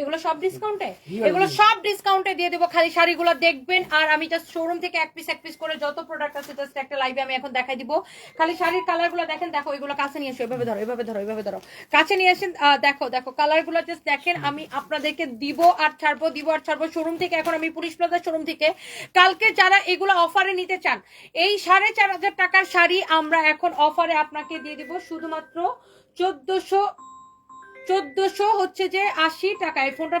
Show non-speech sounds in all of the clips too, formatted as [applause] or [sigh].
এগুলো সব ডিসকাউন্টে এগুলো সব ডিসকাউন্টে দিয়ে দেবো। খালি শাড়িগুলো দেখবেন আর আমি জাস্ট শোরুম থেকে এক পিস এক পিস করে যত প্রোডাক্ট আছে জাস্ট একটা লাইভে আমি এখন দেখাই দিব। খালি শাড়ির কালারগুলো দেখেন দেখো এগুলো কাছে নিয়ে এসো। এভাবে ধরো এভাবে ধরো এভাবে ধরো। কাছে নিয়ে আসেন দেখো দেখো কালারগুলো জাস্ট দেখেন আমি আপনাদেরকে দিব আর ছাড়বো দিব আর ছাড়বো। শোরুম থেকে এখন আমি পুলিশ প্লাজা শোরুম থেকে। কালকে যারা এগুলো অফারে নিতে চান এই সাড়ে চার হাজার টাকার শাড়ি আমরা এখন অফারে আপনাকে দিয়ে দিব। শুধুমাত্র চোদ্দশো চোদ্দশো হচ্ছে যে আশি টাকায় ফোনটা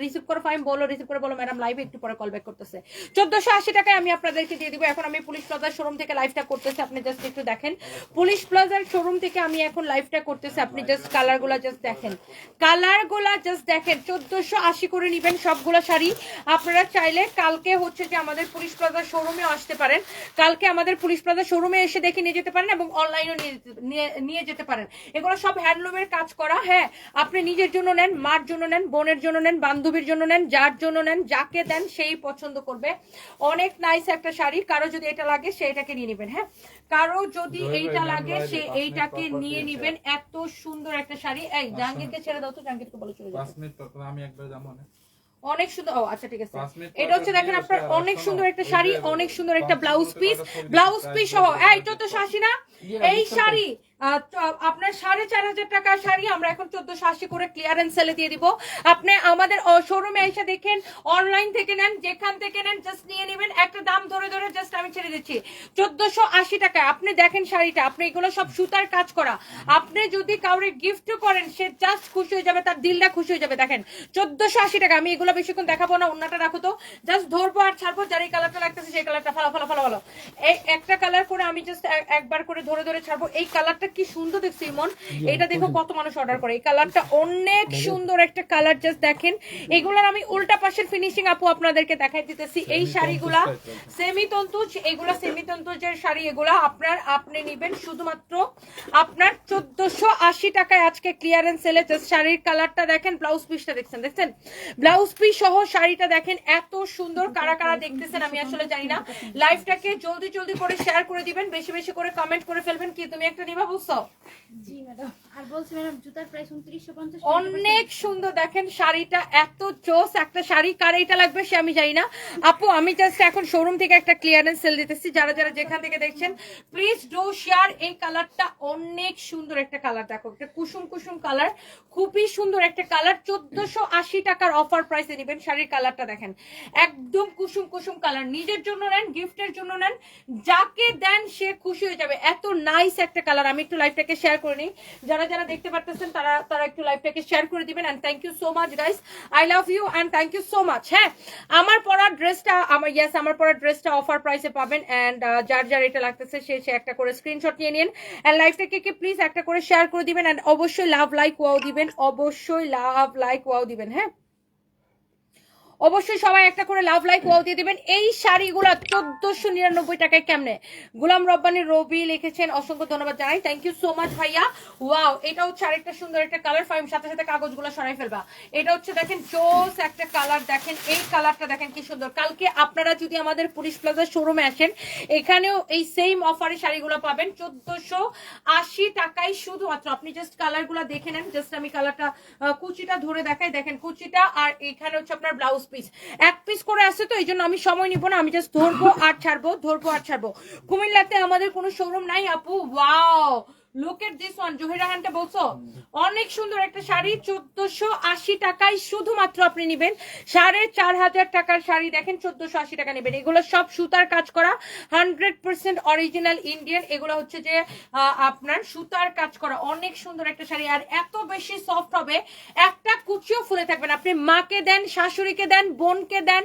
রিসিভ করে ফাইন বলো রিসিভ করে বলো ম্যাডাম লাইভে একটু পরে কল ব্যাক করতেছে। চোদ্দশো আশি টাকায় আমি আপনাদেরকে দিয়ে দিব। এখন আমি পুলিশ প্লাজার শোরুম থেকে লাইভটা করতেছি, আপনি জাস্ট একটু দেখেন। পুলিশ প্লাজার শোরুম থেকে আমি এখন লাইভটা করতেছি, আপনি জাস্ট কালারগুলা জাস্ট দেখেন। কালারগুলা জাস্ট দেখেন। চোদ্দশো আশি করে নিবেন সবগুলো শাড়ি। আপনারা চাইলে কালকে হচ্ছে যে আমাদের পুলিশ প্লাজার শোরুমে আসতে পারেন। কালকে আমাদের পুলিশ প্লাজার শোরুমে এসে দেখে নিয়ে যেতে পারেন এবং অনলাইনেও নিয়ে নিয়ে- যেতে পারেন। এগুলো সব হ্যান্ডলুমের কাজ করা হ্যাঁ। আপনি নিজের জন্য নেন মার জন্য নেন বোনের জন্য নেন বান্ধবীর জন্য নেন যার জন্য নেন যাকে দেন সেই পছন্দ করবে। অনেক নাইস একটা শাড়ি কারও যদি এটা লাগে সে এটাকে নিয়ে নেবেন হ্যাঁ? কারও যদি এইটা লাগে সে এইটাকে নিয়ে নেবেন। এত সুন্দর একটা শাড়ি। এই জাহাঙ্গীরকে ছেড়ে দাও তো জাহাঙ্গীরকে বলে চলে পর আমি একবার যাব অনেক। সুন্দর ও আচ্ছা ঠিক আছে। এটা হচ্ছে দেখেন আপনার অনেক সুন্দর একটা শাড়ি অনেক সুন্দর একটা ব্লাউজ পিস ব্লাউজ পিস সহ। এই চোদ্দশো আশি না? এই শাড়ি। আপনার সাড়ে চার হাজার টাকার শাড়ি আমরা এখন চোদ্দশো আশি করে ক্লিয়ারেন্স সেলে দিয়ে দিব। আপনি আমাদের শোরুমে এসে দেখেন অনলাইন থেকে নেন, যেখান থেকে নেন জাস্ট নিয়ে নেবেন। একটা দাম ধরে ধরে জাস্ট আমি ছেড়ে দিচ্ছি। চোদ্দশো আশি টাকায়, আপনি দেখেন শাড়িটা, আপনি এগুলো সব সুতার কাজ করা। আপনি যদি কাউরে গিফট করেন, সে জাস্ট খুশি হয়ে যাবে, তার দিলটা খুশি হয়ে যাবে। দেখেন, চোদ্দশো আশি টাকা, আমি এগুলো বেশিক্ষণ দেখাবো না, অন্যটা রাখো তো। জাস্ট ধরবো আর ছাড়বো যার এই কালারটা লাগতেছে, সেই কালারটা ফালা ফালা ফালা ফালা এই একটা কালার করে আমি জাস্ট একবার করে ধরে ধরে ছাড়বো। এই কালারটা কি সুন্দর দেখছি ইমন। এটা দেখো কত মানুষ অর্ডার করে। এই কালারটা অনেক সুন্দর একটা কালার জাস্ট দেখেন। এগুলোর আমি উল্টা পাশের ফিনিশিং আপু আপনাদেরকে দেখাই দিতেছি। এই শাড়িগুলা সেমি তন্তুজ এগুলা সেমি তন্তুজের শাড়ি এগুলা আপনার আপনি নিবেন শুধুমাত্র আপনার চোদ্দশো আশি টাকায় আজকে ক্লিয়ারেন্স সেলে জাস্ট শাড়ির কালারটা দেখেন ব্লাউজ পিসটা দেখছেন দেখছেন? ব্লাউজ পিস সহ শাড়িটা দেখেন এত সুন্দর। কারা কারা দেখতেছেন আমি আসলে জানি না। লাইভটাকে জলদি জলদি করে শেয়ার করে দিবেন। বেশি বেশি করে কমেন্ট করে ফেলবেন। কি তুমি একটা নিবা বুঝছ জি ম্যাডাম অনেক সুন্দর। দেখেন শাড়িটা এত চোস একটা শাড়ি কার লাগবে সে আমি জানি না। আপু, আমি জাস্ট এখন শোরুম থেকে একটা ক্লিয়ারেন্স সেল দিতেছি। যারা যারা যেখান থেকে দেখছেন প্লিজ ডু শেয়ার এই কালারটা অনেক সুন্দর একটা কালার দেখো, একটা কুসুম কুসুম কালার খুবই সুন্দর একটা কালার চোদ্দশো আশি টাকার অফার প্রাইসে নেবেন শাড়ির কালারটা দেখেন। একদম কুসুম কুসুম কালার নিজের জন্য নেন গিফটের জন্য নেন। যাকে দেন সে খুশি হয়ে যাবে। এত নাইস একটা কালার আমি একটু লাইফটাকে শেয়ার করে নিই। যারা যারা দেখতে পারতেছেন, তারা তারা একটু লাইভটাকে শেয়ার করে দিবেন and thank you so much guys I love you and thank you so much হ্যাঁ? আমার পরা ড্রেসটা আমার ইয়াস আমার পরা ড্রেসটা অফার প্রাইসে পাবেন অ্যান্ড যার যার এটা লাগতেছে, সে সে একটা করে স্ক্রিনশট নিয়ে নিন অ্যান্ড লাইভটাকে কি প্লিজ একটা করে শেয়ার করে দিবেন অ্যান্ড অবশ্যই লাভ লাইক ওয়াও দিবেন, অবশ্যই লাভ লাইক ওয়াও দিবেন হ্যাঁ? অবশ্যই সবাই একটা করে লাভ লাইক ওয়াও দিয়ে দিবেন। এই শাড়িগুলো চোদ্দশো নিরানব্বই টাকায় কেমনে? গুলাম রব্বানি রবি লিখেছেন, অসংখ্য ধন্যবাদ জানাই। থ্যাংক ইউ সো মাচ ভাইয়া। ওয়াও এটা হচ্ছে আরেকটা সুন্দর একটা কালার ফাইম সাথে সাথে কাগজগুলো সরাই ফেলবা। এটা হচ্ছে দেখেন জোস একটা কালার দেখেন এই কালারটা দেখেন কি সুন্দর। কালকে আপনারা যদি আমাদের পুলিশ প্লাজা শোরুমে আসেন, এখানেও এই সেম অফারে শাড়িগুলো পাবেন। চোদ্দশো আশি টাকায় শুধুমাত্র। আপনি জাস্ট কালারগুলো দেখে নেন। জাস্ট আমি কালারটা কুচিটা ধরে দেখাই। দেখেন কুচিটা আর এখানে হচ্ছে আপনার ব্লাউজ পিস এক পিস করে আসছে তো এই জন্য আমি সময় নিব না, আমি জাস্ট ধরবো আর ছাড়বো, ধরবো আর ছাড়বো। কুমিল্লাতে আমাদের কোনো শোরুম নাই, আপু? Wow look at this one জহিরাহানটা বলছো? অনেক সুন্দর একটা শাড়ি, চোদ্দশো আশি টাকায় শুধুমাত্র আপনি নেবেন। সাড়ে চার হাজার টাকার শাড়ি দেখেন, চোদ্দশো আশি টাকা নেবেন। এগুলো সব সুতার কাজ করা, হান্ড্রেড পার্সেন্ট অরিজিনাল ইন্ডিয়ান। এগুলো হচ্ছে যে আপনার সুতার কাজ করা। অনেক সুন্দর একটা শাড়ি। আর এত বেশি সফট হবে, একটা কুচিও ফুলে থাকবেন আপনি মাকে দেন, শাশুড়িকে দেন, বোনকে দেন,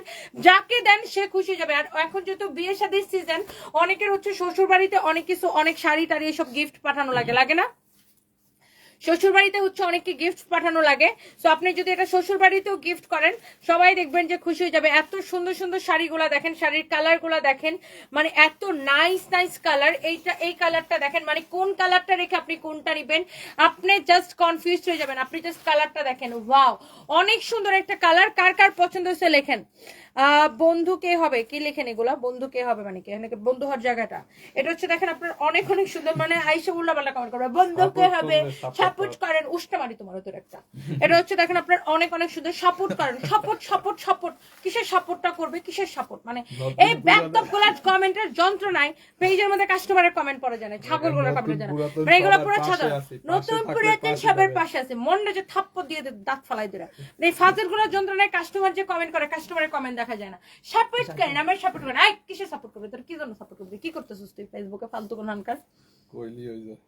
যাকে দেন, সে খুশি যাবে। আর এখন যেহেতু বিয়ে শাদির সিজন অনেকের হচ্ছে শ্বশুর বাড়িতে অনেক কিছু, অনেক শাড়ি টাড়ি এসব গিফট পাঠানো লাগে। লাগে লাগে না? শ্বশুর বাড়িতে হচ্ছে অনেককে গিফট পাঠানো লাগে। তো আপনি যদি এটা শ্বশুর বাড়িতেও গিফট করেন, সবাই দেখবেন যে খুশি হয়ে যাবে। এত সুন্দর সুন্দর শাড়িগুলা দেখেন, শাড়ির কালারগুলা দেখেন। মানে এত নাইস নাইস কালার এইটা, এই কালারটা দেখেন। মানে কোন কালারটা রেখে আপনি কোনটা নেবেন? আপনি জাস্ট কনফিউজ হয়ে যাবেন। আপনি জাস্ট কালারটা দেখেন। ওয়াও অনেক সুন্দর একটা কালার কার কার পছন্দ হয়েছে লেখেন? বন্ধু কে হবে? কি লেখেন এগুলা? বন্ধু কে হবে মানে কি? বন্ধু হওয়ার জায়গাটা? এটা হচ্ছে দেখেন আপনার অনেক অনেক সুন্দর মানে আইসা উল্লা পাল্লা কমেন্ট করবে। বন্ধু কে হবে? সাপোর্ট করেন উষ্টা মারি তোমার তোর একটা। এটা হচ্ছে দেখেন আপনার অনেক অনেক সুন্দর সাপোর্ট করেন। Support support support. কিসের সাপোর্টটা করবে? কিসের সাপোর্ট? মানে এই ব্যাকটপগুলার কমেন্টের যন্ত্রণায় পেজের মধ্যে কাস্টমারের কমেন্ট পড়ে যায় না ছাগলগুলোর কমেন্ট যায় না নতুন মানে এগুলো পুরো ছাদা নতুন পুরাতন সবের পাশে আছে। মনটা যে থাপ্পড় দিয়ে দাঁত ফালাই দিরা এই ফাজেলগুলোর যন্ত্রণায় কাস্টমার যে কমেন্ট করে কাস্টমারের কমেন্ট দেখা যায় না। সাপোর্ট করেন আমার সাপোর্ট করেন আই কিসে সাপোর্ট করবে? তোর কি জন্য সাপোর্ট করবে? কি করতেছিস তুই ফেসবুকে ফালতু কোন হানকার কইলি হয়ে যায়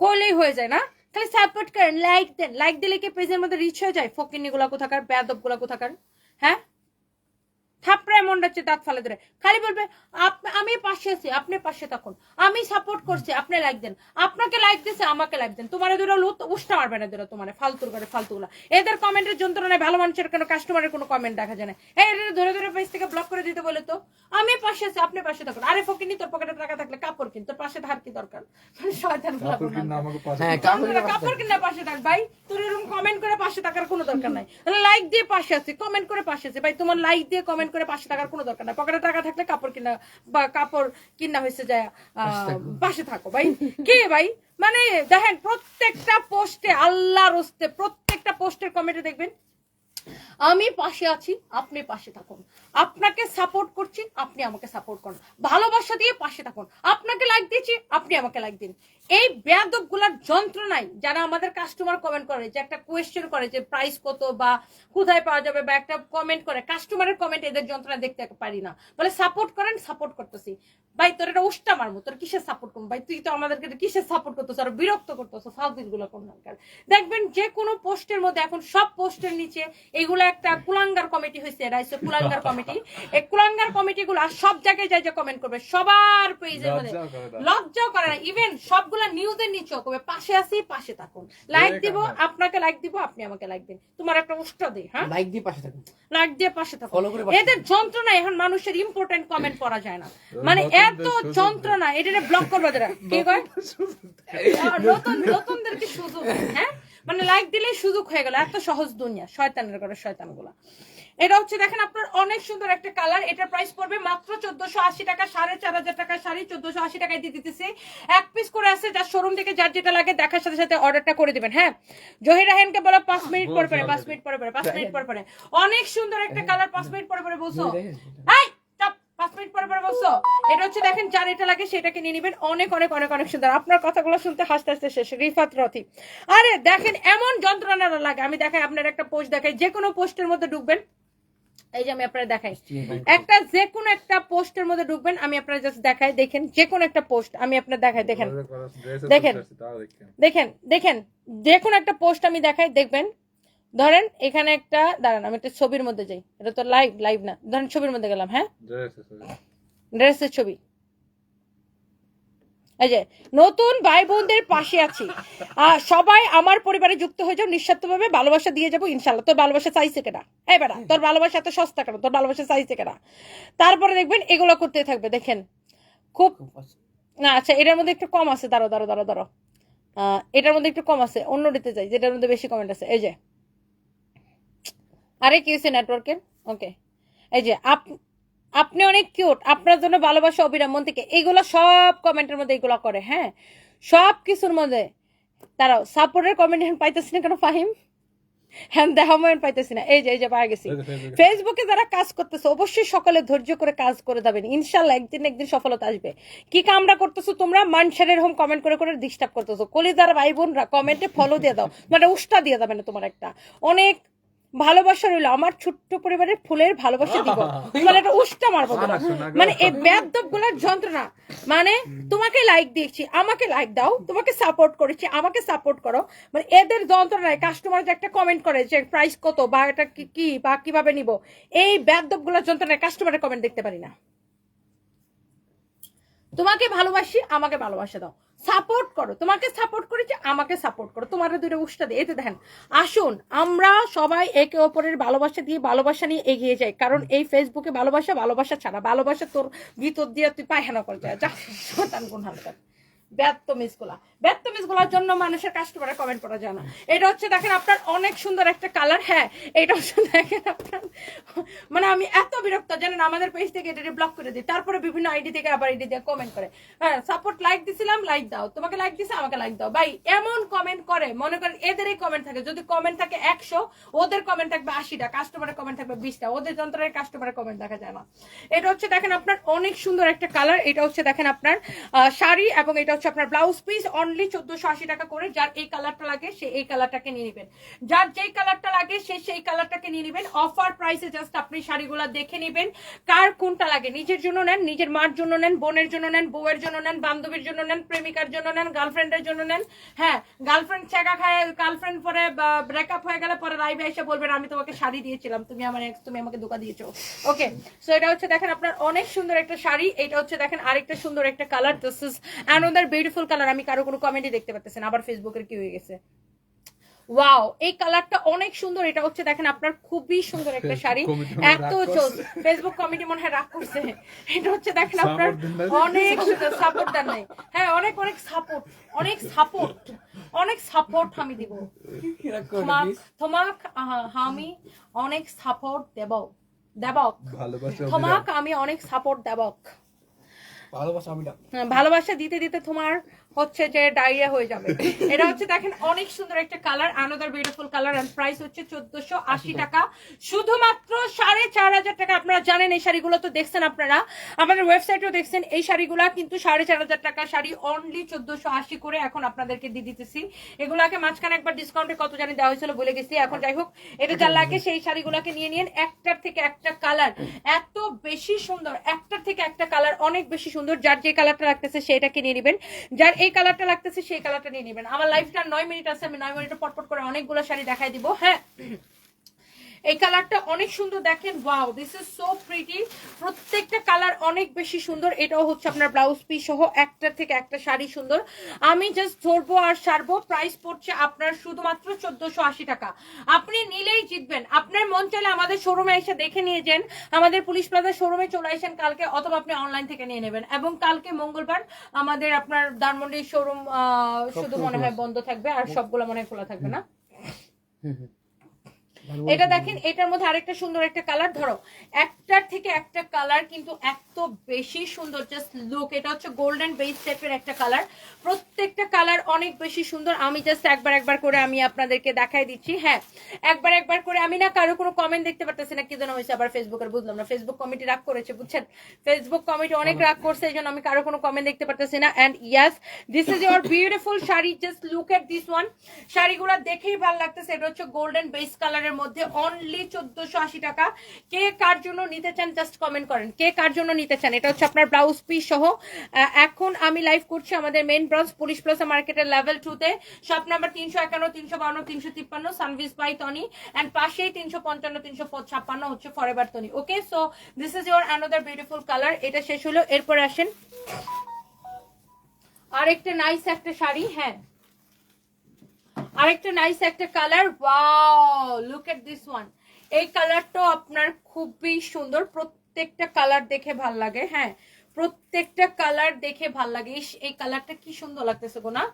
করলেই হয়ে যায় না? খালি সাপোর্ট করেন লাইক দেন। লাইক দিলে কি পেজের মধ্যে রিচ হয়ে যায়? ফকিনি গুলা কোথাকার বেয়াদবগুলা কোথাকার? হ্যাঁ? থাপড়ায় মনটা হচ্ছে দাঁত ফালে ধরে। খালি বলবে আমি পাশে আছি আপনি পাশে থাকুন। আমি সাপোর্ট করছি আপনি লাইক দেন। আপনাকে লাইক দিছে আমাকে লাইক দেন। তোমার দুটো লুত উষ্টা মারবে না দুটো তোমার ফালতুর করে ফালতুগুলা। এদের কমেন্টের যন্ত্রণায় ভালো মানুষের কোনো কাস্টমারের কোনো কমেন্ট দেখা যায় না। এই এদের ধরে ধরে পেজ থেকে ব্লক করে দিতে বলে তো আমি পাশে আছি আপনি পাশে থাকুন। আরে ফকিনি তোর পকেটে টাকা থাকলে কাপড় কিন তোর পাশে থাকার কি দরকার? মানে [laughs] শয়তান কাপড় কিনা আমাকে পাশে হ্যাঁ, দিতে কাপড় কাপড় কাপড় কিনে পাশে থাক। ভাই তোর এরকম কমেন্ট করে পাশে থাকার কোনো দরকার নাই। লাইক দিয়ে পাশে আছে কমেন্ট করে পাশে আছে। ভাই তোমার লাইক দিয়ে কমেন্ট করে পাশে থাকার কোনো দরকার না পকেটে টাকা থাকলে কাপড় কিনা বা কাপড় কিনা হয়েছে যায় আহ, পাশে থাকো ভাই। কে ভাই? মানে দেখেন প্রত্যেকটা পোস্টে আল্লাহর রস্তে প্রত্যেকটা পোস্টের কমেন্টে দেখবেন। আমি পাশে আছি, আপনি পাশে থাকুন। আপনাকে সাপোর্ট করছি, আপনি আমাকে সাপোর্ট করুন। ভালোবাসা দিয়ে পাশে থাকুন। আপনাকে লাইক দিয়েছি, আপনি আমাকে লাইক দিন। এই বেয়াদবগুলার যন্ত্রণায় যারা আমাদের কাস্টমার কমেন্ট করে, যে একটা কোয়েশ্চেন করে যে প্রাইস কত বা কোথায় পাওয়া যাবে বা একটা কমেন্ট করে কাস্টমারের কমেন্ট এদের যন্ত্রণা দেখতে পারি না। বলে সাপোর্ট করেন সাপোর্ট করতেছি। ভাই, তোর এটা উষ্টা মারবো, তোর কিসের সাপোর্ট করব? ভাই, তুই তো আমাদেরকে কিসের সাপোর্ট করতেছ? আর বিরক্ত করতেছ ফালতুরগুলো কোন? দেখবেন যে কোনো পোস্টের মধ্যে এখন সব পোস্টের নিচে এগুলো একটা কুলাঙ্গার কমিটি হয়েছে এরা হচ্ছে কুলাঙ্গার কমিটি। এই কুলাঙ্গার কমিটি গুলো সব জায়গায় যাই যে কমেন্ট করবে সবার পেজের মধ্যে। লজ্জাও করে না। ইভেন সবগুলা নিউজের নিচেও করবে পাশে আছি পাশে থাকুন। লাইক দিব আপনাকে লাইক দিব আপনি আমাকে লাইক দিন। তোমার একটা উষ্ঠ দিই হ্যাঁ? লাইক দিয়ে পাশে থাকুন। লাইক দিয়ে পাশে থাকুন। এদের যন্ত্রণা এখন মানুষের ইম্পর্টেন্ট কমেন্ট পড়া যায় না। মানে এত যন্ত্রণা এটা ব্লক করবে যারা কি কয়? নতুন নতুনদেরকে সুযোগ হ্যাঁ? মানে লাইক দিলেই সুযোগ হয়ে গেল এত সহজ দুনিয়া শয়তানের করে শয়তান এটা হচ্ছে দেখেন আপনার অনেক সুন্দর একটা কালার এটা প্রাইস পড়বে মাত্র চোদ্দশো আশি টাকা সাড়ে চার হাজার টাকা শাড়ি চোদ্দশো আশি টাকায় দিয়ে দিতেছি। এক পিস করে আছে যার শোরুম থেকে যার যেটা লাগে দেখার সাথে সাথে অর্ডারটা করে দিবেন হ্যাঁ? জহির রাহেনকে বলো পাঁচ মিনিট পরে পরে পাঁচ মিনিট পরে পরে পাঁচ মিনিট পরে পরে। অনেক সুন্দর একটা কালার পাঁচ মিনিট পরে পরে বলছো। মিনিট পরে পরে বলছো। এটা হচ্ছে দেখেন যার এটা লাগে সেটাকে নিয়ে নিবেন। অনেক অনেক অনেক অনেক সুন্দর। আপনার কথাগুলো শুনতে হাসতে হাসতে শেষ। রিফাত রথি। আরে দেখেন এমন যন্ত্রণা লাগে। আমি দেখাই আপনার একটা পোস্ট দেখাই। যে কোনো পোস্টের মধ্যে ঢুকবেন। এই যে আমি আপনার দেখাই। একটা যে কোনো একটা পোস্টের মধ্যে ঢুকবেন। আমি আপনার জাস্ট দেখাই। দেখেন যে কোনো একটা পোস্ট আমি আপনার দেখাই। দেখেন। দেখেন। দেখেন। দেখেন। যে কোনো একটা পোস্ট আমি দেখাই। দেখবেন ধরেন এখানে একটা দাঁড়ান আমি একটা ছবির মধ্যে যাই। এটা তো লাইভ লাইভ না। ধরেন ছবির মধ্যে গেলাম হ্যাঁ? ড্রেসের ছবি। এই যে নতুন ভাই বোনদের পাশে আছি। সবাই আমার পরিবারে যুক্ত হয়ে যাও নিঃস্বার্থভাবে ভালোবাসা দিয়ে যাব ইনশাল্লাহ তোর ভালোবাসা চাইছে কেনা এই বেটা তোর ভালোবাসা এত সস্তা কেন? তোর ভালোবাসা চাইছে কেনা তারপরে দেখবেন এগুলো করতে থাকবে দেখেন। খুব না আচ্ছা এটার মধ্যে একটু কম আছে দাঁড়ো দাঁড়ো দাঁড়ো দাঁড়ো আহ, এটার মধ্যে একটু কম আছে অন্যটিতে যাই যেটার মধ্যে বেশি কমেন্ট আছে। এই যে আরে কি হয়েছে নেটওয়ার্কের ওকে এই যে আপ- আপনি অনেক কিউট আপনার জন্য ভালোবাসা অবিরাম মন থেকে এগুলো সব কমেন্টের মধ্যে এগুলো করে হ্যাঁ? সব কিছুর মধ্যে। দাঁড়াও সাপোর্টের কমেন্ট এখন পাইতেছি না কেন ফাহিম? হ্যাঁ দেখা মন পাইতেছি না। এই যে এই যে পাওয়া গেছি। ফেসবুকে। ফেসবুকে যারা কাজ করতেছে অবশ্যই সকালে ধৈর্য করে কাজ করে যাবেন। ইনশাল্লাহ একদিন একদিন সফলতা আসবে। কি কামরা করতেছো তোমরা? মানুষের এরকম কমেন্ট করে করে ডিস্টার্ব করতেছো। কলিজার ভাই বোনরা কমেন্টে ফলো দিয়ে দাও। মানে উষ্টা দিয়ে যাবে না তোমার একটা। অনেক ভালোবাসা রইল আমার ছোট্ট পরিবারের ফুলের ভালোবাসা দিব। মানে একটা উষ্টা মারবো। মানে এই বেদবগুলার যন্ত্রণা। মানে তোমাকে লাইক দিয়েছি আমাকে লাইক দাও তোমাকে সাপোর্ট করেছি আমাকে সাপোর্ট করো। মানে এদের যন্ত্রণায় কাস্টমার যে একটা কমেন্ট করে যে প্রাইস কত বা এটা কি কি বা কীভাবে নিব এই বেদবগুলার যন্ত্রণায় কাস্টমারের কমেন্ট দেখতে পারি না। তোমাকে ভালোবাসি আমাকে ভালোবাসা দাও। সাপোর্ট করো। তোমাকে সাপোর্ট করেছি আমাকে সাপোর্ট করো। তোমার দুটো উষ্টা দিয়ে এতে দেখেন, আসুন, আমরা সবাই একে অপরের ভালোবাসা দিয়ে ভালোবাসা নিয়ে এগিয়ে যাই। কারণ এই ফেসবুকে ভালোবাসা ভালোবাসা ছাড়া। ভালোবাসা তোর ভিতর দিয়ে তুই পায়খানা করে যায় যা সন্তান কোন হালকা হ্যাঁ মানে তারপরে বিভিন্ন আইডি থেকে আবার আইডি দিয়ে কমেন্ট করে। হ্যাঁ সাপোর্ট লাইক দিছিলাম লাইক দাও। তোমাকে লাইক দিছে, আমাকে লাইক দাও। ভাই, এমন কমেন্ট করে, মনে করেন এদেরই কমেন্ট থাকে, যদি কমেন্ট থাকে একশো, ওদের কমেন্ট থাকবে আশিটা কাস্টমারের কমেন্ট থাকবে বিশটা, ওদের যন্ত্রের কাস্টমারের কমেন্ট দেখা যায় না। এটা হচ্ছে দেখেন আপনার অনেক সুন্দর একটা কালার এটা হচ্ছে দেখেন আপনার শাড়ি এবং এটা আপনার ব্লাউজ পিস অনলি চোদ্দশো আশি টাকা করে। যার এই কালারটা লাগে সে এই কালারটাকে নিয়ে নেবেন। যার যেই কালারটা লাগে সে সেই কালারটাকে নিয়ে নেবেন। অফার প্রাইসে জাস্ট আপনি শাড়িগুলো দেখে নেবেন। কার কোনটা লাগে? নিজের জন্য নেন নিজের মার জন্য নেন বোনের জন্য নেন বউয়ের জন্য নেন বান্ধবীর জন্য নেন প্রেমিকার জন্য নেন গার্লফ্রেন্ডের জন্য নেন। হ্যাঁ গার্লফ্রেন্ড চেকা খায় গার্লফ্রেন্ড পরে ব্রেকআপ হয়ে গেলে পরে লাইভে এসে বলবেন আমি তোমাকে শাড়ি দিয়েছিলাম তুমি আমার ex, তুমি আমাকে ধোকা দিয়েছ। ওকে সো এটা হচ্ছে দেখেন আপনার অনেক সুন্দর একটা শাড়ি। এটা হচ্ছে দেখেন আরেকটা সুন্দর একটা colour this is another beautiful colour আমি কারও কোনো কমেন্টই দেখতে পাচ্ছেন আবার ফেসবুকের কি হয়ে গেছে? ওয়াও এই কালারটা অনেক সুন্দর এটা হচ্ছে দেখেন আপনার খুবই সুন্দর একটা [laughs] শাড়ি। এত জোস ফেসবুক কমিটি মনে হয় রাগ করছে এটা হচ্ছে দেখেন আপনার অনেক সাপোর্ট দেন নাই। হ্যাঁ অনেক অনেক সাপোর্ট অনেক সাপোর্ট অনেক সাপোর্ট আমি দিব। তোমাক তোমাক আমি অনেক সাপোর্ট দেব দেবক। ভালোবাসা তোমাক আমি অনেক সাপোর্ট দেবক ভালোবাসা আমি না হ্যাঁ, ভালোবাসা দিতে দিতে তোমার হচ্ছে যে ডায়রিয়া হয়ে যাবে। এটা হচ্ছে দেখেন অনেক সুন্দর একটা colour another beautiful colour and price হচ্ছে চোদ্দশো আশি টাকা। শুধুমাত্র সাড়ে চার হাজার টাকা। আপনারা জানেন এই শাড়িগুলো তো দেখছেন আপনারা। আমাদের ওয়েবসাইটেও দেখছেন এই শাড়িগুলা কিন্তু সাড়ে চার হাজার টাকা শাড়ি অনলি চোদ্দশো আশি করে এখন আপনাদেরকে দিয়ে দিতেছি। এগুলাকে মাঝখানে একবার ডিসকাউন্টে কত জানি দেওয়া হয়েছিল বলে গেছি। এখন যাই হোক এটা যার লাগে সেই শাড়িগুলাকে নিয়ে নিন। একটার থেকে একটা কালার এত বেশি সুন্দর একটার থেকে একটা কালার অনেক বেশি সুন্দর। যার যে কালারটা লাগতেছে সেটাকে নিয়ে নেবেন। যার এই কালারটা লাগতেছে, সেই কালারটা নিয়ে নেবেন। আমার লাইফটা নয় মিনিট আছে, আমি নয় মিনিটে পটপট করে অনেকগুলো শাড়ি দেখাই দিব হ্যাঁ? এই কালারটা অনেক সুন্দর দেখেন wow this is so pretty প্রত্যেকটা কালার অনেক বেশি সুন্দর এটাও হচ্ছে আপনার ব্লাউজ পিস সহ একটা থেকে একটা শাড়ি সুন্দর। আমি জাস্ট ধরবো আর সারবো প্রাইস পড়ছে আপনার শুধুমাত্র চোদ্দশো আশি টাকা। আপনি নিলেই জিতবেন। আপনার মন চাইলে আমাদের শোরুমে এসে দেখে নিয়ে যান। আমাদের পুলিশ প্লাজা শোরুমে চলে আসেন কালকে অথবা আপনি অনলাইন থেকে নিয়ে নেবেন। এবং কালকে মঙ্গলবার আমাদের আপনার ধানমন্ডি শোরুম শুধু মনে হয় বন্ধ থাকবে আর সবগুলো মনে হয় খোলা থাকবে না। এটা দেখেন, এটার মধ্যে আরেকটা সুন্দর একটা কালার ধরো, একটার থেকে একটা কালার কিন্তু এত বেশি সুন্দর জাস্ট লুক এটা হচ্ছে গোল্ডেন বেস টাইপের একটা কালার প্রত্যেকটা কালার অনেক বেশি সুন্দর। আমি জাস্ট একবার একবার করে আমি আপনাদেরকে দেখাই দিচ্ছি হ্যাঁ একবার একবার করে আমি না কারও কোনো কমেন্ট দেখতে পারতেছি না, কি জন্য হয়েছে, আবার ফেসবুকের বুঝলাম না। ফেসবুক কমিটি রাগ করেছে, বুঝছেন? ফেসবুক কমিটি অনেক রাগ করছে, এই জন্য আমি কারও কোনো কমেন্ট দেখতে পারতেছি না। And yes this is your beautiful sari just look at this one শাড়িগুলো দেখেই ভালো লাগতেছে, এটা হচ্ছে গোল্ডেন বেস কালারের মধ্যে অনলি চোদ্দশো আশি টাকা। কে কার জন্য নিতে চান জাস্ট কমেন্ট করেন। কে কার জন্য নিতে চান, এটা হচ্ছে আপনার ব্লাউজ পিস সহ। এখন আমি লাইভ করছি আমাদের মেন ব্রাঞ্চ পুলিশ প্লাজা মার্কেটের লেভেল টু তে। শপ নাম্বার তিনশো একান্ন, তিনশো বাউন্ন, তিনশো তিপ্পান্ন সানভিস বাই টনি অ্যান্ড পাশেই তিনশো পঞ্চান্ন, তিনশো ছাপ্পান্ন হচ্ছে forever Tony okay so this is your another beautiful colour এটা শেষ হলো, এরপর আসেন আরেকটা নাইস একটা শাড়ি হ্যাঁ। আরেকটা নাইস একটা colour look at this one এই কালারটাও আপনার খুবই সুন্দর। প্রত্যেকটা কালার দেখে ভালো লাগে হ্যাঁ। প্রত্যেকটা কালার দেখে ভালো লাগে। এই কালারটা কি সুন্দর লাগতেছে গো না?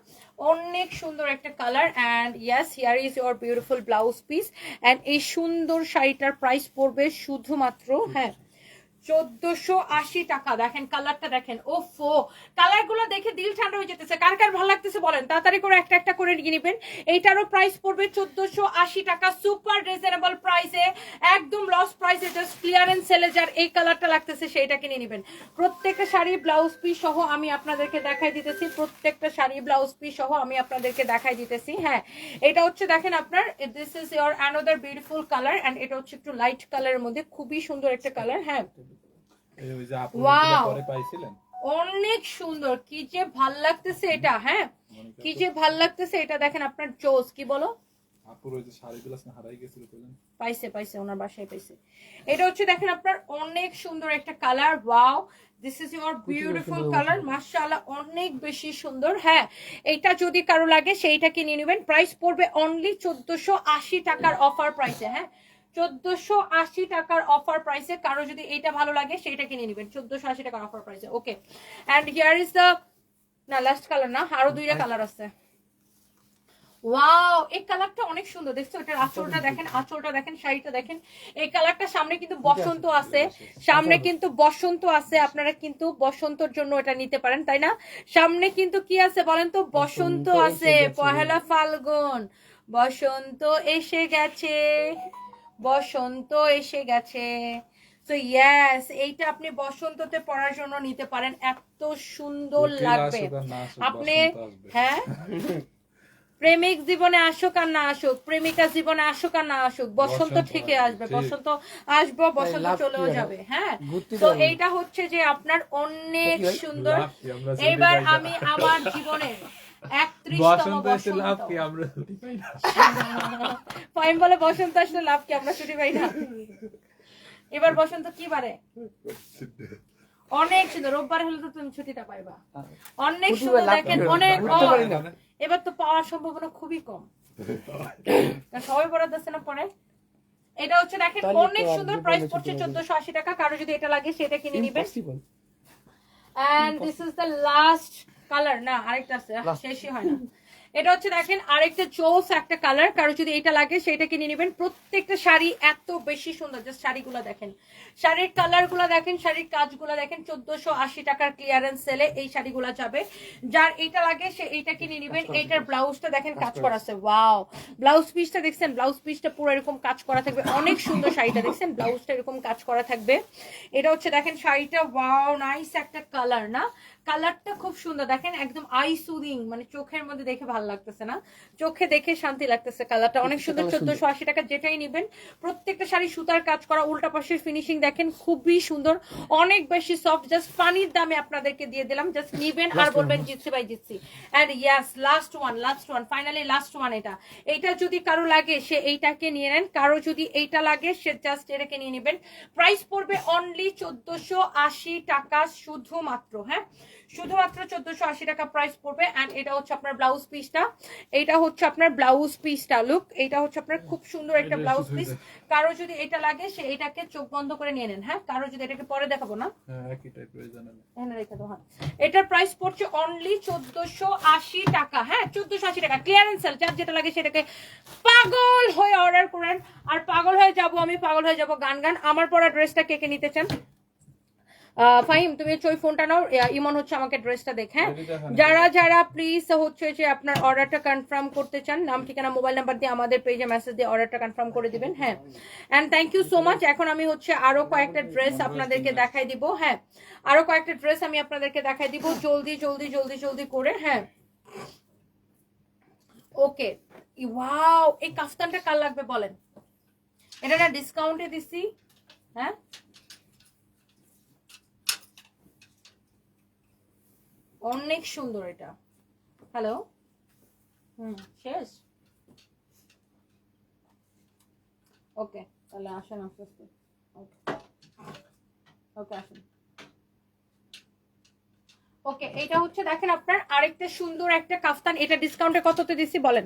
অনেক সুন্দর একটা colour and yes here is your beautiful blouse piece and এই সুন্দর শাড়িটার প্রাইস পড়বে শুধুমাত্র হ্যাঁ। চোদ্দশো আশি টাকা। দেখেন কালারটা দেখেন। ও ফো কালারগুলো দেখে ঠান্ডা হয়ে যেতেছে। কার কার ভালো লাগতেছে বলেন? তাড়াতাড়ি করে একটা একটা করে নিয়ে প্রাইস পড়বে আশি টাকা। সুপার রিজনেবল প্রাইসে একদম জাস্ট ক্লিয়ারেন্স এই কালারটা লাগতেছে সেইটা কিনে প্রত্যেকটা শাড়ি ব্লাউজ পিস সহ আমি আপনাদেরকে দেখাই দিতেছি। প্রত্যেকটা শাড়ি ব্লাউজ পিস সহ আমি আপনাদেরকে দেখাই দিতেছি। হ্যাঁ এটা হচ্ছে দেখেন আপনার this is your another beautiful colour and এটা হচ্ছে একটু লাইট কালারের মধ্যে, খুবই সুন্দর একটা কালার হ্যাঁ পাইছিলেন। অনেক সুন্দর। কি যে ভালো লাগতেছে এটা হ্যাঁ? কি যে ভালো লাগতেছে এটা দেখেন আপনার জোস কি বলো? পাইছে পাইছে ওনার বাসায় পাইছে। এটা হচ্ছে দেখেন আপনার অনেক সুন্দর একটা colour wow this is your beautiful colour মাশাআল্লাহ অনেক বেশি সুন্দর হ্যাঁ? এইটা যদি কারও লাগে সেইটাকে নিয়ে নেবেন। প্রাইস পড়বে অনলি চোদ্দশো আশি টাকার অফার প্রাইসে হ্যাঁ? চোদ্দশো আশি টাকার অফার প্রাইসে কারও যদি এইটা ভালো লাগে সেইটা কিনে নেবেন। চোদ্দশো আশি টাকার অফার প্রাইসে okay and here is the না লাস্ট কালার না আরও দুইটা কালার আছে। ওয়াও এই কালারটা অনেক সুন্দর। দেখছ এটার আঁচলটা দেখেন আঁচলটা দেখেন শাড়িটা দেখেন। এই কালারটা সামনে কিন্তু বসন্ত আছে। সামনে কিন্তু বসন্ত আছে আপনারা কিন্তু বসন্তর জন্য এটা নিতে পারেন তাই না? সামনে কিন্তু কি আছে বলেন তো? বসন্ত বসন্ত আছে পহেলা ফাল্গুন। বসন্ত এসে গেছে। বসন্ত এসে গেছে। তো ইয়েস এইটা আপনি বসন্ততে পড়ার জন্য নিতে পারেন। এত সুন্দর লাগবে। আসুক আর না আসুক, আপনি হ্যাঁ? প্রেমিক জীবনে আসুক আর না আসুক প্রেমিকা জীবনে আসুক আর না আসুক বসন্ত ঠিকই আসবে, বসন্ত আসব বসন্ত চলেও যাবে। হ্যাঁ? তো। এইটা হচ্ছে যে আপনার অনেক সুন্দর। এইবার আমি আমার জীবনের বসন্ত এসে লাভ কি? আমরা ছুটি পাই না। ফাইন বলে বসন্ত আসলে লাভ কি? আমরা ছুটি পাই না। এবার বসন্ত কি বারে? অনেক সুন্দর। রোববার হলে তো তুমি ছুটিটা পাইবা। অনেক সুন্দর দেখেন অনেক। এবার তো পাওয়ার সম্ভাবনা খুবই কম। সবাই বরাদ্দ আছে না পরে? এটা হচ্ছে দেখেন অনেক সুন্দর প্রাইস পড়ছে চোদ্দশো আশি টাকা। কারও যদি এটা লাগে সেটা কিনে নিবেন। Impossible. And this is the last colour না আরেকটা আছে শেষই হয় না। এটা হচ্ছে দেখেন আরেকটা চোস একটা কালার। কারও যদি এটা লাগে সেটা কিনে নেবেন। প্রত্যেকটা শাড়ি এত বেশি সুন্দর জাস্ট শাড়িগুলো দেখেন। শাড়ির কালারগুলো দেখেন শাড়ির কাজগুলো দেখেন। চোদ্দশো আশি টাকার ক্লিয়ারেন্স সেলে এই শাড়িগুলো যাবে। যার এইটা লাগে সে এইটা কিনে নেবেন। এইটার ব্লাউজটা দেখেন কাজ করা আছে। ওয়াও ব্লাউজ পিসটা দেখছেন ব্লাউজ পিসটা পুরো এরকম কাজ করা থাকবে। অনেক সুন্দর শাড়িটা দেখছেন ব্লাউজটা এরকম কাজ করা থাকবে। এটা হচ্ছে দেখেন শাড়িটা ওয়াও নাইস একটা কালার না? কালারটা খুব সুন্দর। দেখেন একদম আই সুদিং মানে চোখের মধ্যে দেখে ভালো লাগতেছে না? চোখে দেখে শান্তি লাগতেছে কালারটা। অনেক সুন্দর চোদ্দশো আশি টাকা যেটাই নেবেন প্রত্যেকটা শাড়ি সুতার কাজ করা উল্টা পাশের ফিনিশিং দেখেন খুবই সুন্দর। অনেক বেশি সফট জাস্ট পানির দামে আপনাদেরকে দিয়ে দিলাম। জাস্ট নিবেন আর বলবেন. জিতছি বাই জিতছি। And yes last one last one finally last one এটা। এইটা যদি কারও লাগে সে এইটাকে নিয়ে নেন। কারও যদি এইটা লাগে সে জাস্ট এটাকে নিয়ে নেবেন। প্রাইস পড়বে অনলি চোদ্দশো আশি টাকা শুধুমাত্র হ্যাঁ? শুধুমাত্র চোদ্দশো আশি টাকা প্রাইস পড়বে অ্যান্ড এটা হচ্ছে আপনার ব্লাউজ পিসটা এইটা হচ্ছে আপনার ব্লাউজ পিসটা লুক এটা হচ্ছে আপনার খুব সুন্দর একটা ব্লাউজ পিস কারও যদি এটা লাগে সে এটাকে চোখ বন্ধ করে নিয়ে নেন হ্যাঁ? কারও যদি এটাকে পরে দেখাবো না? হ্যাঁ হ্যাঁ। এটার প্রাইস পড়ছে অনলি চোদ্দশো আশি টাকা হ্যাঁ? চোদ্দশো আশি টাকা ক্লিয়ারেন্স সেল যার যেটা লাগে সেটাকে পাগল হয়ে অর্ডার করেন। আর পাগল হয়ে যাব আমি পাগল হয়ে যাব গান গান আমার পরা ড্রেসটা কে কে নিতে চান? ফাহিম তুমি হচ্ছে ওই ফোনটা নাও। ইমন হচ্ছে আমাকে ড্রেসটা দেখ হ্যাঁ? যারা যারা প্লিজ হচ্ছে যে আপনার অর্ডারটা কনফার্ম করতে চান নাম ঠিকানা মোবাইল নাম্বার দিয়ে আমাদের পেজে মেসেজ দিয়ে অর্ডারটা কনফার্ম করে দিবেন হ্যাঁ? And thank you so much এখন আমি হচ্ছে আরও কয়েকটা ড্রেস আপনাদেরকে দেখাই দিব হ্যাঁ? আরও কয়েকটা ড্রেস আমি আপনাদেরকে দেখাই দিব জলদি জলদি জলদি জলদি করে হ্যাঁ? ওকে ওয়াও এই কাফতানটা কার লাগবে বলেন? এটা না ডিসকাউন্টে দিছি হ্যাঁ? অনেক সুন্দর এটা। হ্যালো হুম শেষ? ওকে তাহলে আসেন আস্তে আস্তে। ওকে ওকে আসুন। ওকে এটা হচ্ছে দেখেন আপনার আরেকটা সুন্দর একটা কাফতান। এটা ডিসকাউন্টে কততে দিছি বলেন?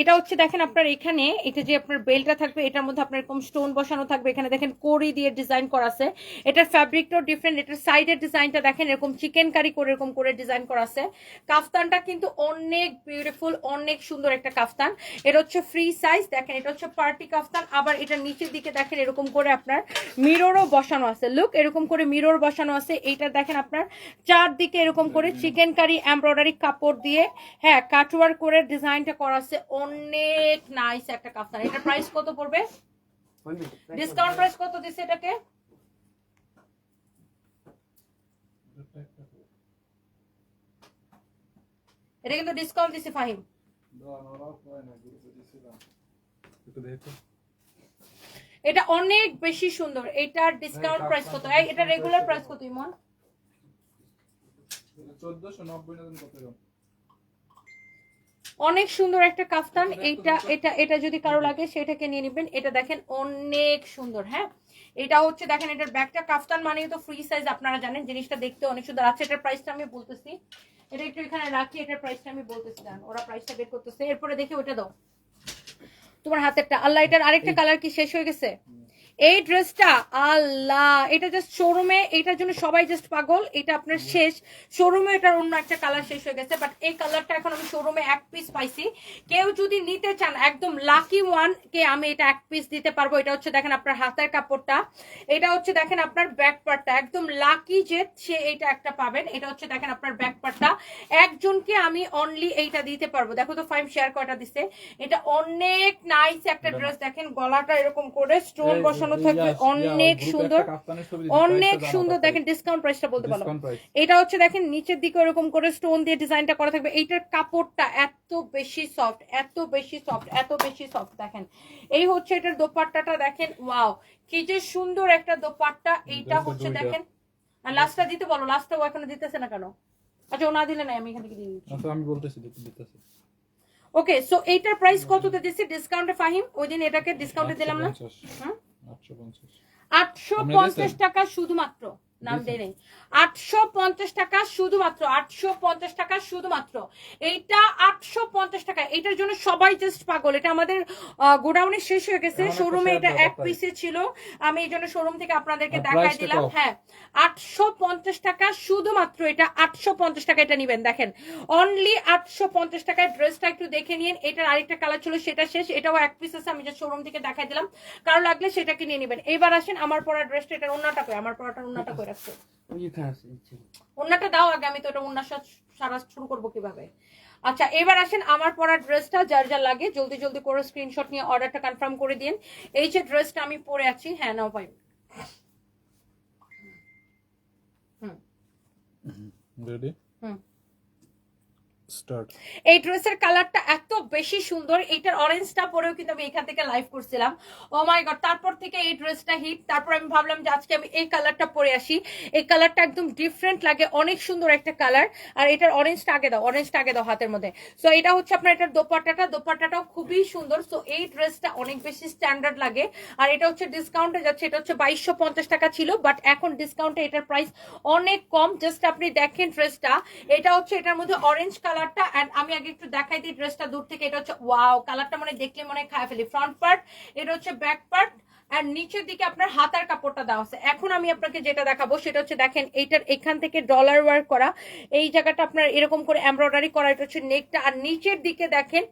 এটা হচ্ছে দেখেন আপনার এখানে, এটা যে আপনার বেলটা থাকবে, এটার মধ্যে আপনার এরকম স্টোন বসানো থাকবে। এখানে দেখেন দিয়ে ডিজাইন করা আছে। এটার ফ্যাব্রিকটাও ডিফারেন্ট এটার সাইডের ডিজাইনটা দেখেন এরকম চিকেন কারি করে এরকম করে ডিজাইন করা আছে। কাফতানটা কিন্তু অনেক বিউটিফুল অনেক সুন্দর একটা কাফতান। এটা হচ্ছে ফ্রি সাইজ দেখেন এটা হচ্ছে পার্টি কাফতান। আবার এটা নিচের দিকে দেখেন এরকম করে আপনার মিররও বসানো আছে। লুক এরকম করে মিরর বসানো আছে। এইটা দেখেন আপনার চারদিকে এরকম করে চিকেন কারি এমব্রয়ডারি কাপড় দিয়ে হ্যাঁ কাটওয়ার করে ডিজাইনটা করা আছে অনেক নাইস একটা কাফতান। এটার প্রাইস কত পড়বে? ডিসকাউন্ট প্রাইস কত? দিছে এটাকে? এটা কিন্তু ডিসকাউন্ট দিছে ফাহিম। এটা অনেক বেশি সুন্দর। এটার ডিসকাউন্ট প্রাইস কত? এটা রেগুলার প্রাইস কত ইমন? চোদ্দশো নব্বই না কত অনেক সুন্দর একটা কাফতান। এটা এটা এটা যদি কারও লাগে সেটাকে নিয়ে নেবেন। এটা দেখেন অনেক সুন্দর হ্যাঁ? এটা হচ্ছে দেখেন এটার ব্যাগটা কাফতান মানে তো ফ্রি সাইজ আপনারা জানেন। জিনিসটা দেখতে অনেক সুন্দর আছে। এটার প্রাইসটা আমি বলতেছি। এটা একটু এখানে রাখি এটার প্রাইসটা আমি বলতেছি। ওরা প্রাইসটা বের করতেছে। এরপরে দেখে ওটা দাও। তোমার হাতেরটা। আল্লাহ এটার আরেকটা কালার কি? শেষ হয়ে গেছে? এই ড্রেসটা আল্লাহ এটা জাস্ট শোরুমে এটার জন্য সবাই জাস্ট পাগল এটা আপনার শেষ। শোরুমে এটার অন্য একটা কালার শেষ হয়ে গেছে বাট এই কালারটা এখন আমি শোরুমে এক পিস পাইছি। কেউ যদি নিতে চান একদম লাকি ওয়ান কে আমি এটা এক পিস দিতে পারব। এটা হচ্ছে দেখেন আপনার হাতের কাপড়টা। এটা হচ্ছে দেখেন আপনার ব্যাক পার্টটা একদম লাকি যে সে এটা একটা পাবেন এটা হচ্ছে দেখেন আপনার ব্যাক পার্টটা একজনকে আমি অনলি এইটা দিতে পারব। দেখো তো ফাইভ শেয়ার কয়টা দিছে। এটা অনেক নাইস একটা ড্রেস দেখেন গলাটা এরকম করে স্টোন বসানো থাকবে অনেক সুন্দর অনেক সুন্দর দেখেন ডিসকাউন্ট প্রাইসটা বলতে পারো এটা হচ্ছে দেখেন নিচের দিকে এরকম করে স্টোন দিয়ে ডিজাইনটা করা থাকবে। এইটার কাপড়টা এত বেশি সফট এত বেশি সফট এত বেশি সফট দেখেন। এই হচ্ছে এটার দোপাট্টাটা দেখেন ওয়াও কি যে সুন্দর একটা দোপাট্টা। এইটা হচ্ছে দেখেন আর লাস্টটা দিতে বলো লাস্টটা ও এখনও দিতেছে না কেন? আচ্ছা ও না দিলে নাই আমি এখান থেকে দিয়ে দিচ্ছি। আচ্ছা আমি বলতেছি দিতে দিতেছি। ওকে সো এইটার প্রাইস কততে দিচ্ছি? ডিসকাউন্টে ফাহিম ওই দিন এটাকে ডিসকাউন্টে দিলাম না? হুম? আটশো পঞ্চাশ? টাকা শুধুমাত্র নাম দিয়েছেন? দেয় নেই। আটশো পঞ্চাশ টাকা শুধুমাত্র আটশো পঞ্চাশ টাকা শুধুমাত্র। এইটা আটশো পঞ্চাশ টাকা। এটার জন্য সবাই জাস্ট পাগল। এটা আমাদের গোডাউনে শেষ হয়ে গেছে। শোরুমে এটা এক পিসে ছিল। আমি এই জন্য শোরুম থেকে আপনাদেরকে দেখাই দিলাম। হ্যাঁ আটশো পঞ্চাশ টাকা শুধুমাত্র এটা আটশো পঞ্চাশ টাকা এটা নিবেন। দেখেন অনলি আটশো পঞ্চাশ টাকায় ড্রেসটা একটু দেখে নিন। এটার আরেকটা কালার ছিল সেটা শেষ। এটাও এক পিস আছে আমি যে শোরুম থেকে দেখাই দিলাম। কারও লাগলে সেটাকে নিয়ে নেবেন। এবার আসেন আমার পরা ড্রেসটা এটার অন্যটা কই? আমার পরাটার অন্যটা কই? রাখছে অন্যটা দাও আগে আমি তো ওটা অন্য সারা শুরু করব কীভাবে। আচ্ছা এবার আসেন আমার পরা ড্রেসটা যার যা লাগে। জলদি জলদি করে স্ক্রিনশট নিয়ে অর্ডারটা কনফার্ম করে দিন। এই যে ড্রেসটা আমি পরে আছি হ্যাঁ নাও হুম। রেডি হুম। স্টার্ট এই ড্রেসের কালারটা এত বেশি সুন্দর, এইটার অরেঞ্জটা পরেও কিন্তু আমি এখান থেকে লাইভ করছিলাম। ও মাই গড তারপর থেকে এই ড্রেসটা হিট তারপর আমি ভাবলাম যে আজকে আমি এই কালারটা পরে আসি। এই কালারটা একদম ডিফারেন্ট লাগে, অনেক সুন্দর একটা কালার। আর এটার অরেঞ্জটা আগে দাও অরেঞ্জটা আগে দাও হাতের মধ্যে। সো এটা হচ্ছে আপনার এটার দোপাট্টাটা, দোপাট্টাটাও খুবই সুন্দর। সো এই ড্রেসটা অনেক বেশি স্ট্যান্ডার্ড লাগে। আর এটা হচ্ছে ডিসকাউন্টে যাচ্ছে, এটা হচ্ছে বাইশশো টাকা ছিল বাট এখন ডিসকাউন্টে এটার প্রাইস অনেক কম। জাস্ট আপনি দেখেন ড্রেসটা এটা হচ্ছে এটার মধ্যে অরেঞ্জ কালারটা অ্যান্ড আমি আগে একটু দেখাই দিই ড্রেসটা দূর থেকে, এটা হচ্ছে ওয়াও কালারটা মানে দেখলে মনে খায় ফেলি ফ্রন্ট পার্ট এটা হচ্ছে ব্যাক পার্ট আর নিচের দিকে আপনার হাতার কাপড়টা দেওয়া আছে। এখন আমি আপনাকে যেটা দেখাবো, সেটা হচ্ছে দেখেন, এইটার এখান থেকে ডলার ওয়ার্ক করা। এই জায়গাটা আপনার এরকম করে এমব্রয়ডারি করা, এটা হচ্ছে নেকটা আর নিচের দিকে দেখেন,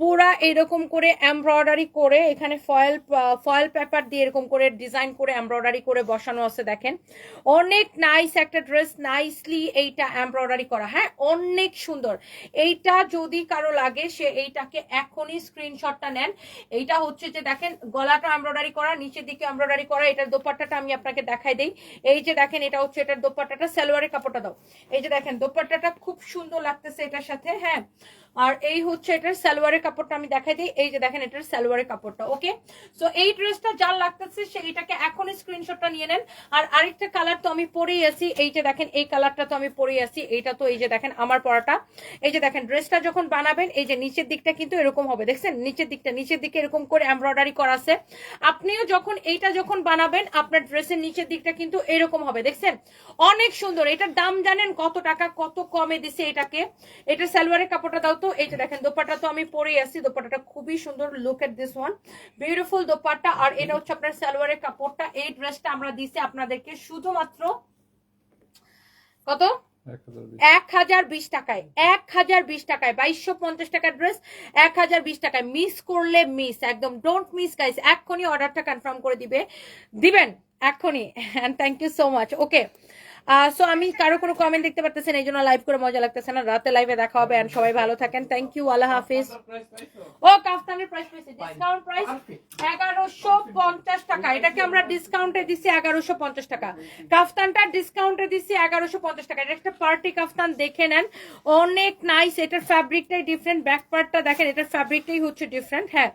পুরা এরকম করে এমব্রয়ডারি করে, এখানে ফয়েল ফয়েল পেপার দিয়ে এরকম করে ডিজাইন করে এমব্রয়ডারি করে বসানো আছে, দেখেন। অনেক নাইস একটা ড্রেস নাইসলি এইটা এমব্রয়ডারি করা। হ্যাঁ অনেক সুন্দর। এইটা যদি কারও লাগে, সে এইটাকে এখনই স্ক্রিনশটটা নেন। এইটা হচ্ছে যে দেখেন, গলাটা এমব্রয়ডারি করা নিচের দিকে এমব্রয়ডারি করা, এটার দোপাট্টাটা আমি আপনাকে দেখাই দিই। এই যে দেখেন, এটা হচ্ছে এটার দোপাট্টাটা, সালোয়ারের কাপড়টা দাও। এই যে দেখেন, দোপাট্টাটা খুব সুন্দর লাগতেছে এটার সাথে হ্যাঁ। আর এই হচ্ছে এটার সালোয়ারের কাপড়টা আমি দেখাই দিই। এই যে দেখেন এটার সালোয়ারের কাপড়টা, ওকে? সো এই ড্রেসটা যার লাগতেছে সে এটাকে এখন স্ক্রিনশটটা নিয়ে নেন। আর আরেকটা কালার তো আমি পরেই আছি। এই যে দেখেন, এই কালারটা তো আমি পরেই আছি। এইটা তো এই যে দেখেন আমার পরাটা। এই যে দেখেন, ড্রেসটা যখন বানাবেন, এই যে নিচের দিকটা কিন্তু এরকম হবে। দেখছেন? নিচের দিকটা, নিচের দিকে এরকম করে এমব্রয়ডারি করা আছে। আপনিও যখন এইটা যখন বানাবেন, আপনার ড্রেসের নিচের দিকটা কিন্তু এরকম হবে। দেখছেন? অনেক সুন্দর। এটার দাম জানেন কত টাকা? কত কমে দিছে এটাকে? এটা সালোয়ারের কাপড়টা দাও তো এই যে দেখেন দোপাটা তো আমি পরেই আছি দোপাট্টাটা খুবই সুন্দর look at this one beautiful dupatta আর এটা হচ্ছে আপনার সালোয়ারের কাপড়টা। এই ড্রেসটা আমরা দিছি আপনাদেরকে শুধুমাত্র কত? এক হাজার বিশ টাকায়। এক হাজার বিশ টাকায়। বাইশশো পঞ্চাশ টাকার ড্রেস এক হাজার বিশ টাকায়। মিস করলে মিস একদম ডোন্ট মিস গাইস এক্ষুনি অর্ডারটা কনফার্ম করে দিবে। দিবেন? এক্ষুনি। And thank you so much okay so আমি কারও কোনো কমেন্ট দেখতে পারতেছেন এই জন্য লাইভ করে মজা লাগতেছে না। রাতে লাইভে দেখা হবে and সবাই ভালো থাকেন। থ্যাংক ইউ আল্লাহ হাফিজ। ও কাফতানের প্রাইস পেয়েছি ডিসকাউন্ট প্রাইস এগারোশো পঞ্চাশ টাকা। এটাকে আমরা ডিসকাউন্টে দিছি এগারোশো পঞ্চাশ টাকা। কাফতানটা ডিসকাউন্টে দিছি এগারোশো পঞ্চাশ টাকা। এটা একটা পার্টি কাফতান দেখে নেন। অনেক নাইস এটার ফ্যাব্রিকটাই ডিফারেন্ট ব্যাক পার্টটা দেখেন এটার ফ্যাব্রিকটাই হচ্ছে ডিফারেন্ট হ্যাঁ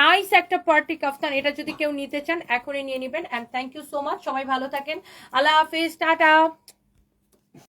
নাইস একটা পার্টি কাফতান। এটা যদি কেউ নিতে চান এখনই নিয়ে নেবেন। And thank you so much সবাই ভালো থাকেন। আল্লাহ হাফিজ। টাটা। Пока-пока!